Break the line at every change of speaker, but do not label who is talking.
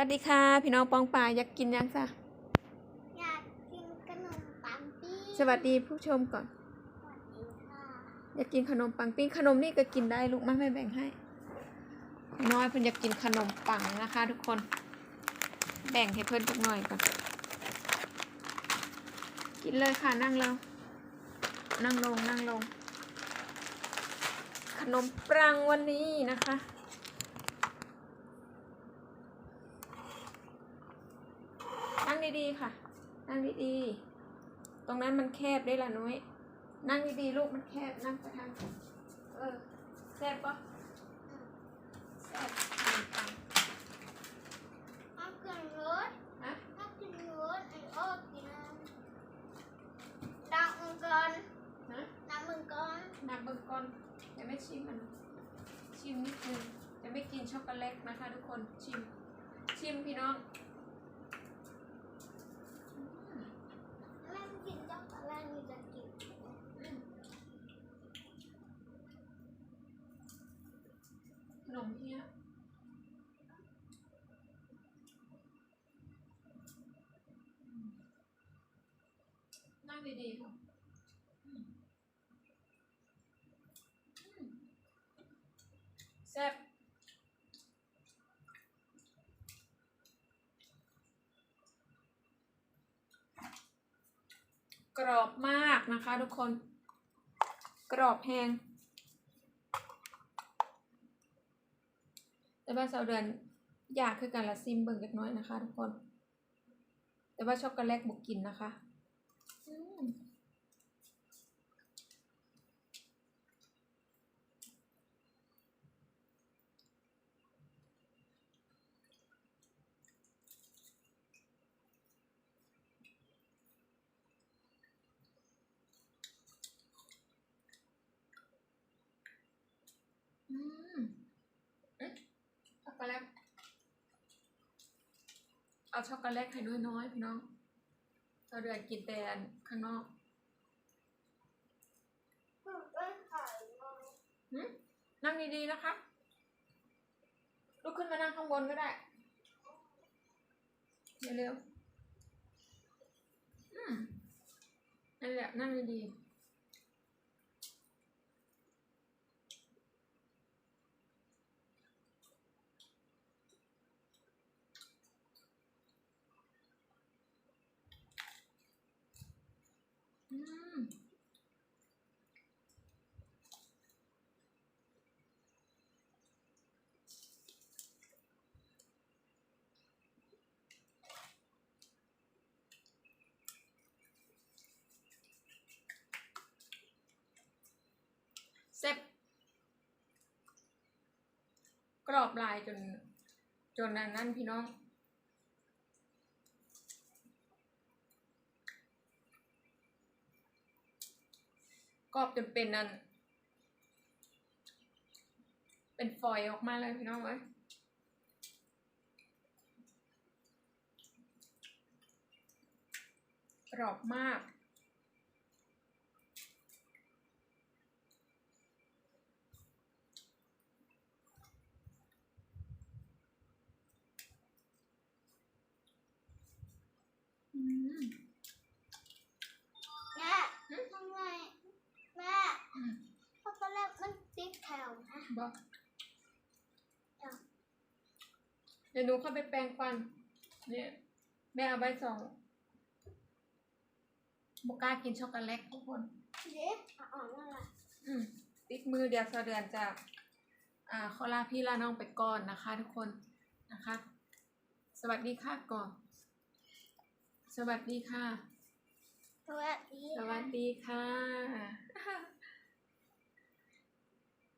วัสดีค่ะ พี่น้องปองป่ายอยากกินยังซะ
อยากกินขนมปังปิ้ง
สวัสดีผู้ชมก่อน
สวัสดีค่ะ
อยากกินขนมปังปิ้งขนมนี่ก็กินได้ลูกมาไม่แบ่งให้ น้อยเพิ่นอยากกินขนมปังนะคะ ทุกคน แบ่งให้เพิ่นสักหน่อยก่อน กินเลยค่ะนั่งลงนั่งลงนั่งลง ขนมปังวันนี้นะคะ นั่ง ดีๆค่ะ นั่งดีๆ ตรงนั้นมันแคบได้ละนุ้ย นั่งดีๆลูกมันแคบ นั่งไปทางเออแซ่บปะแซ่บขนมปัง
เอากินรถ
ฮะ
เอากินรถไอ้โอ้กินดังมังกร
ฮะ
ดังมังกร
นับเบิกก่อนจะไม่ชิมมัน ชิมนิดนึงจะไม่กินช็อกโกแลตนะคะทุกคน ชิม ชิมพี่น้อง
แม่ไม่กิ นช็อกโกแลตมีจะกิน
ขนมเพี้ยนั่งดีๆค่ะอืมอืมแซ่บ กรอบมากนะคะทุกคน กรอบแหงแต่ว่าเสาเดือนอยากคือการละซิมเบิ่งเล็กน้อยนะคะทุกคน แต่ว่าช็อกโกแลตบุกกินนะคะ อืมอืมเอ๊ะช็อกโกแลตเอาช็อกโกแลตให้น้อยๆพี่น้องเสาเดือนกินแต่อันข้างนอก
เอ้ยไข่มา
หืมนั่งดีๆนะคะ ลุกขึ้นมานั่งข้างบนก็ได้ เร็วๆอืมนั่นแหละนั่งดีๆอืม เซ็บกรอบลายจน จนนั้นนั่นพี่น้อง กรอบจนเป็นนั่น เป็นฟอยล์ออกมาเลยพี่น้องเอ้ยกรอบมาก อืม
แม่ทำไงแม่
อืม
ช็อกโกแลตมัน ติดแถวนะ
บอก
จ้ะ
เดี๋ยวหนูเข้าไปแปรงฟัน เนี่ยแม่เอาใบสองบกล้ากินช็อกโกแลตทุกคน
เด็กอ่อนนั่นแหละ
อืมติดมือเดียวสะเดือนจะอ่าขอลาพี่ลาน้องไปก่อนนะคะ ทุกคนนะคะ สวัสดีค่ะก่อน สวัสดีค่ะ
สวัสดี
สวัสดีค่ะ